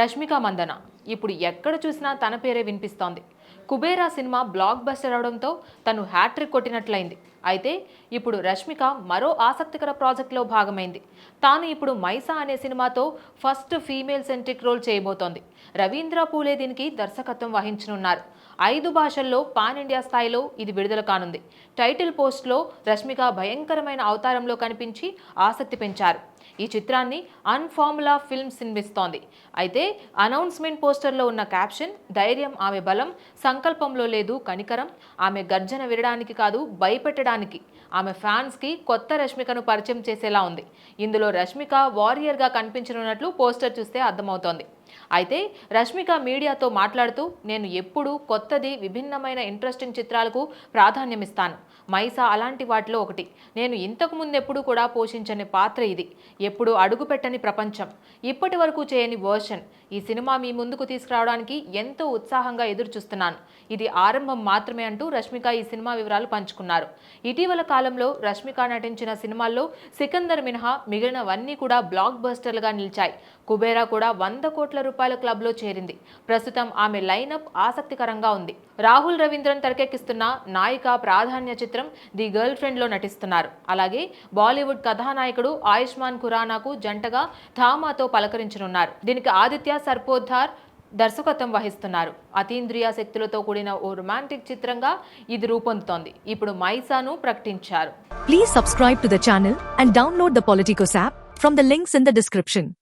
రష్మిక మందన. ఇప్పుడు ఎక్కడ చూసినా తన పేరే వినిపిస్తోంది. కుబేరా సినిమా బ్లాక్ బస్టర్ అవడంతో తను హ్యాట్రిక్ కొట్టినట్లయింది. అయితే ఇప్పుడు రష్మిక మరో ఆసక్తికర ప్రాజెక్ట్లో భాగమైంది. తాను ఇప్పుడు మైసా అనే సినిమాతో ఫస్ట్ ఫీమేల్ సెంట్రిక్ రోల్ చేయబోతోంది. రవీంద్ర పూలే దీనికి దర్శకత్వం వహించనున్నారు. ఐదు భాషల్లో పాన్ ఇండియా స్థాయిలో ఇది విడుదల కానుంది. టైటిల్ పోస్ట్లో రష్మిక భయంకరమైన అవతారంలో కనిపించి ఆసక్తి పెంచారు. ఈ చిత్రాన్ని అన్ఫార్ములా ఫిల్మ్స్ నిర్మిస్తోంది. అయితే అనౌన్స్మెంట్ పోస్టర్లో ఉన్న క్యాప్షన్ ధైర్యం ఆమె బలం సంకల్పంలో లేదు కనికరం ఆమె గర్జన వినడానికి కాదు భయపెట్టడానికి ఆమె ఫ్యాన్స్కి కొత్త రష్మికను పరిచయం చేసేలా ఉంది. ఇందులో రష్మిక వారియర్గా కనిపించనున్నట్లు పోస్టర్ చూస్తే అర్థమవుతోంది. అయితే రష్మిక మీడియాతో మాట్లాడుతూ నేను ఎప్పుడూ కొత్తది విభిన్నమైన ఇంట్రెస్టింగ్ చిత్రాలకు ప్రాధాన్యమిస్తాను. మైసా అలాంటి వాటిలో ఒకటి. నేను ఇంతకు ముందెప్పుడు కూడా పోషించని పాత్ర ఇది. ఎప్పుడు అడుగుపెట్టని ప్రపంచం. ఇప్పటి వరకు చేయని వర్షన్. ఈ సినిమా మీ ముందుకు తీసుకురావడానికి ఎంతో ఉత్సాహంగా ఎదురుచూస్తున్నాను. ఇది ఆరంభం మాత్రమే అంటూ రష్మిక ఈ సినిమా వివరాలు పంచుకున్నారు. ఇటీవల కాలంలో రష్మిక నటించిన సినిమాల్లో సికందర్ మినహా మిగిలినవన్నీ కూడా బ్లాక్ బస్టర్లుగా నిలిచాయి. కుబేరా కూడా వంద కోట్ల రూపాయల క్లబ్లో చేరింది. ప్రస్తుతం ఆమె లైనప్ ఆసక్తికరంగా ఉంది. రాహుల్ రవీంద్రన్ తెరకెక్కిస్తున్న నాయిక ప్రాధాన్య చిత్రం ది గర్ల్ ఫ్రెండ్లో నటిస్తున్నారు. అలాగే బాలీవుడ్ కథానాయకుడు ఆయుష్మాన్ ఖురానాకు జంటగా థామాతో పలకరించనున్నారు. దీనికి ఆదిత్య సర్పోద్ధార్ దర్శకత్వం వహిస్తున్నారు. అతీంద్రియ శక్తులతో కూడిన ఓ రొమాంటిక్ చిత్రంగా ఇది రూపొందుతోంది. ఇప్పుడు మైసాను ప్రకటించారు. Please subscribe to the channel and download the Politicos app from the links in the description